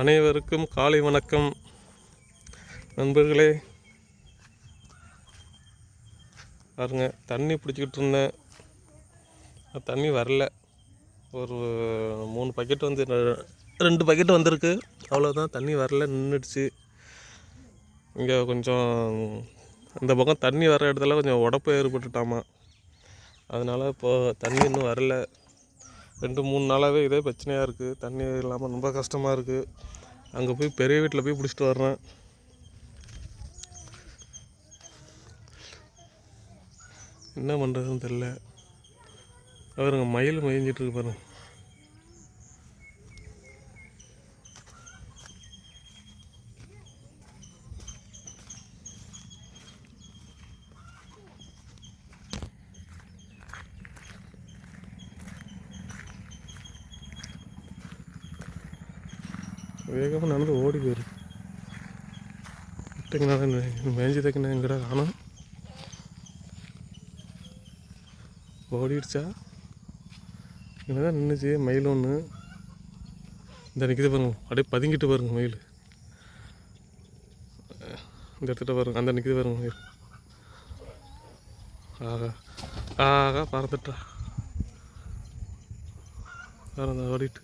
அனைவருக்கும் காலை வணக்கம். நண்பர்களே பாருங்க தண்ணி பிடிச்சிக்கிட்டு இருந்தேன். தண்ணி வரல. ஒரு மூணு பக்கெட் வந்து ரெண்டு பக்கெட் வந்திருக்கு. அவ்வளோதான் தண்ணி வரல நின்றுடுச்சு இங்கே கொஞ்சம் அந்த பக்கம் தண்ணி வர இடத்துல கொஞ்சம் உடப்பு ஏற்பட்டுட்டாமா. அதனால் இப்போது தண்ணி இன்னும் வரல. ரெண்டு மூணு நாளாகவே இதே பிரச்சனையாக இருக்குது தண்ணி இல்லாமல் ரொம்ப கஷ்டமாக இருக்குது அங்கே போய் பெரிய வீட்டில் போய் பிடிச்சிட்டு வர்றேன். என்ன பண்ணுறதுன்னு தெரில அவருங்க மயில் மேய்ஞ்சிட்டு பாருங்கள் வேகமாக நடந்து ஓடி போயிரு. விட்டுங்கண்ணா மேய்ஞ்சி தைக்கணும் காணும். ஓடிடுச்சா? இங்கே தான் நின்றுச்சு மயில் ஒன்று இந்த நிற்கிது பாருங்க அப்படியே பதுங்கிட்டு பாருங்க மயில். இந்த இடத்துல பாருங்க அந்த நிற்கிது பாருங்க மயில். ஆகா ஆகா பறந்துட்டா. பறந்த ஓடிட்டு.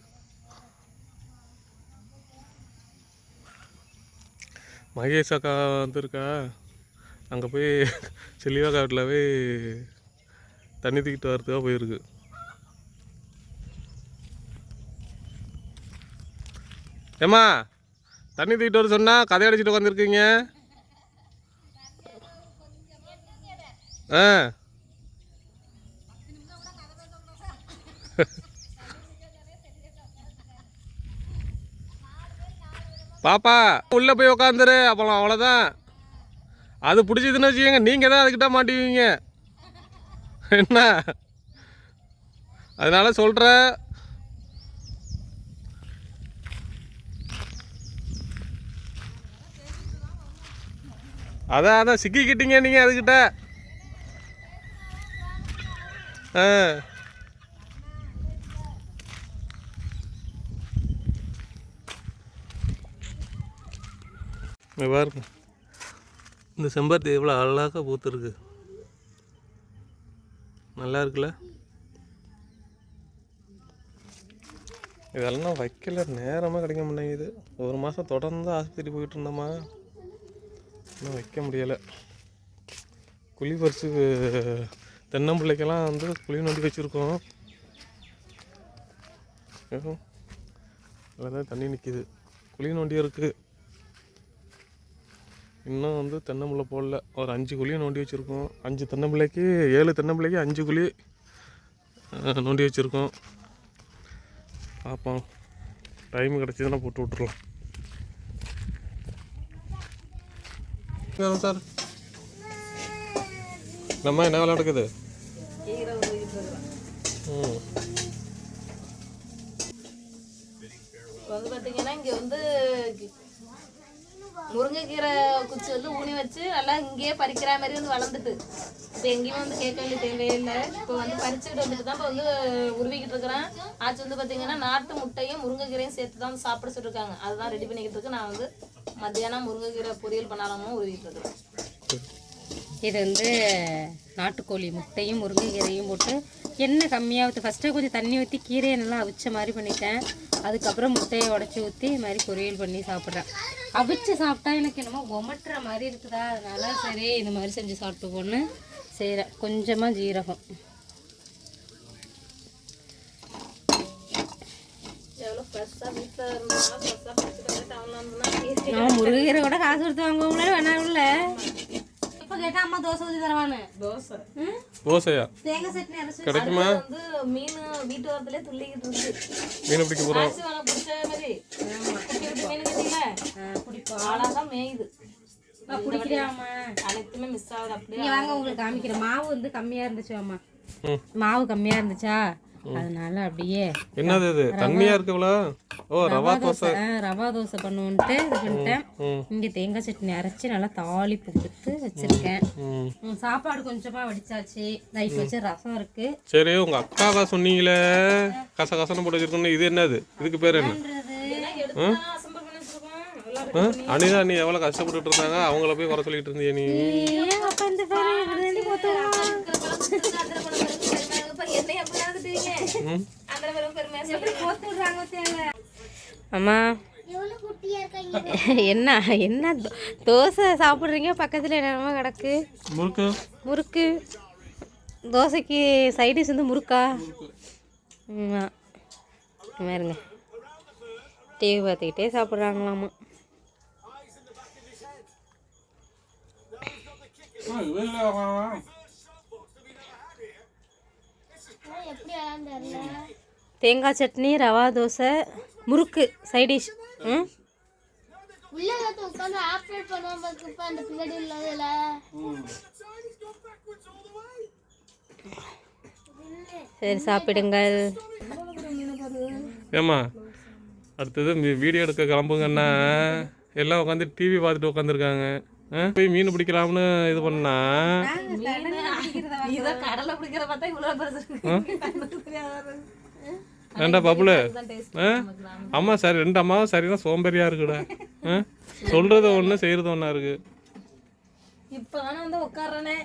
மகேஷ் அக்கா வந்திருக்கா. அங்கே போய் செல்லிவா வீட்டில் போய் தண்ணி தூக்கிட்டு வரதுக்காக போயிருக்கு. ஏம்மா தண்ணி தூக்கிட்டு வர சொன்னால் கதை அடிச்சுட்டு உட்காந்துருக்கீங்க ஆ. பாப்பா உள்ளே போய் உக்காந்துரு அப்புறம் அவ்வளோதான் அது பிடிச்சதுன்னு வச்சுக்கோங்க நீங்கள் தான் அதுக்கிட்ட மாட்டிக்குவீங்க. என்ன? அதனால சொல்கிறேன் அதான் அதான் சிக்கிக்கிட்டீங்க நீங்கள் அதுக்கிட்ட. ஆ. இங்கே பாருங்க. இந்த செம்பருத்தி எவ்வளோ அழகாக பூத்துருக்கு. நல்லா இருக்குல்ல? இதெல்லாம் வைக்கல நேரமாக கிடைக்க மாட்டேங்குது. ஒரு மாதம் தொடர்ந்து ஆஸ்பத்திரி போயிட்டு இருந்தோமா? இன்னும் வைக்க முடியலை. குழி பறிச்சு தென்னம்பிள்ளைக்கெல்லாம் வந்து குழி நோண்டி வச்சுருக்கோம். தான் தண்ணி நிற்கிது குழி நோண்டியும் இருக்குது இன்னும் வந்து தென்னம்பிள்ளை போடல. ஒரு அஞ்சு குழியை நோண்டி வச்சுருக்கோம். அஞ்சு தென்னம்பிள்ளைக்கு ஏழு தென்னம்பிள்ளைக்கு அஞ்சு குழி நோண்டி வச்சுருக்கோம். பார்ப்போம் டைம் கிடச்சதுன்னா போட்டு விட்ருலாம் சார். நம்ம என்ன வந்து பாத்தீங்கன்னா இங்க வந்து முருங்கைக்கீரை குச்சி வந்து ஊனி வச்சு நல்லா இங்கேயே பறிக்கிற மாதிரி வந்து வளர்ந்துட்டு. இப்போ எங்கேயுமே வந்து கேட்க வேண்டிய தேவையே இல்லை இப்போ வந்து பறிச்சுக்கிட்டு வந்துட்டு தான் இப்போ வந்து உருவிக்கிட்டு இருக்கிறேன். ஆச்சு வந்து பார்த்தீங்கன்னா நாட்டு முட்டையும் முருங்கைக்கீரையும் சேர்த்து தான் சாப்பிட சொல்லியிருக்காங்க அதுதான் ரெடி பண்ணிக்கிட்டு இருக்கு. நான் வந்து மத்தியானம் முருங்கைக்கீரை பொரியல் பண்ணாலும் உருவிக்கிட்டு இருக்கிறேன் இது வந்து நாட்டுக்கோழி முட்டையும் முருங்கைக்கீரையும் போட்டு எண்ணெய் கம்மியாக ஊற்றி ஃபஸ்ட்டு கொஞ்சம் தண்ணி ஊற்றி கீரையை நல்லா அவிச்ச மாதிரி பண்ணிட்டேன். அதுக்கப்புறம் முட்டையை உடச்சி ஊற்றி இது மாதிரி பொரியல் பண்ணி சாப்பிட்றேன். அவிச்சு சாப்பிட்டா எனக்கு என்னமோ ஒமட்டுற மாதிரி இருக்குதா? அதனால சரி இந்த மாதிரி செஞ்சு சாப்பிட்டு போன்னு செய்கிறேன் கொஞ்சமாக ஜீரகம் நான் முருங்கைக்கீரை கூட காசு கொடுத்து வாங்குவோம்ல வேணாம்ல? இப்போ கேட்டால் அம்மா தோசை ஊற்றி தருவான்னு. தோசை. தேங்காய் சட்னி அரைச்சி கிடைக்குமா? வந்து மீன் வீட்டு துள்ளிக்கிட்டு இருக்கு. மீன் பிடிக்க உனக்கு பிடிச்ச மாதிரி. குட்டி குட்டி மீன் கிட்டீங்களா மேயுது. நான் பிடிக்கிறாம்மா அனைத்துமே மிஸ் ஆகுது அப்படியே நீங்க வாங்க உங்களுக்கு காமிக்கிறேன். மாவு வந்து கம்மியா இருந்துச்சு அம்மா. ம். மாவு கம்மியா இருந்துச்சா? அதனால அப்படியே என்னது இது? தண்ணியாக இருக்குங்களா ரவா தோசை ரவா தோசை பண்ணுவோன்ட்டு இது பண்ணிட்டேன் ம் இங்க தேங்காய் சட்னி அரைச்சு நல்லா தாளிப்பு கொடுத்து வச்சிருக்கேன் சாப்பாடு கொஞ்சமா வடிச்சாச்சு நைட் வச்சு ரசம் இருக்கு சரி உங்க அக்காவா சொன்னீங்களே கச கசன்னு போட்டு வச்சிருக்கோன்னு இது என்னது இதுக்கு பேர் என்ன? அனிதா நீ எவ்வளோ கஷ்டப்பட்டுட்டு இருந்தாங்க அவங்கள போய் குறை சொல்லிட்டு இருந்திய நீ ஏன் அப்பா இந்த பேரு இப்படி போத்துவோம் என்னை எப்படி பெருமையா சொல்லி அம்மா. என்ன என்ன தோ- தோசை சாப்பிட்றீங்க? பக்கத்தில் என்னமா கிடக்கு. முறுக்கு. முறுக்கு. தோசைக்கு சைடிஷ் வந்து முறுக்கா? ஆமாம் பாருங்க டிவி பார்த்துக்கிட்டே சாப்பிட்றாங்களாமா. தேங்காய் சட்னி ரவா தோசை. முறுக்கு சைடிஷ் ம்? சரி சாப்பிடுங்கள். ஏம்மா அடுத்தது வீடியோ எடுக்க கிளம்புங்கன்னா எல்லாம் உட்காந்து டிவி பார்த்துட்டு உட்காந்துருக்காங்க போய் மீன் பிடிக்கலாம்னு இது பண்ணா? இதை கடலை பிடிக்கிற பார்த்தா இவ்வளவு ஏண்டா. ஆ? அம்மா சரி ரெண்டு அம்மாவும் சரியான சோம்பேறியா இருக்குடா. ஆ? சொல்றது ஒன்று செய்யறது ஒன்றா இருக்கு. இப்பதானே வந்து உட்கார்றனே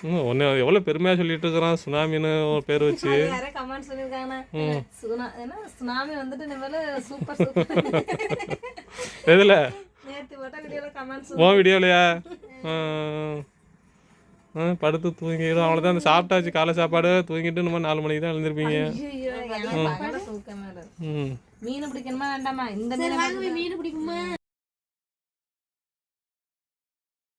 ம் ஒன்று எவ்வளோ பெருமையாக சொல்லிட்டு இருக்கிறான் சுனாமின்னு பேர் வச்சு. கமெண்ட் சொல்லியிருக்காங்கண்ணே. சுனா என்ன சுனாமி வந்துட்டு இனிமேல் சூப்பர் சூப்பர் எதில்? நேற்று போட்ட வீடியோவில் கமெண்ட்ஸ் உன் வீடியோலையா ஆ. படுத்து தூங்கிடும். அவ்வளோதான் அந்த சாப்பிட்டாச்சு. காலை சாப்பாடு தூங்கிட்டு நம்ம நாலு மணிக்கு தான் எழுந்திருப்பீங்க. மீன் பிடிக்கணுமா வேண்டாமா? இந்த மீன் மீன் பிடிக்குமா?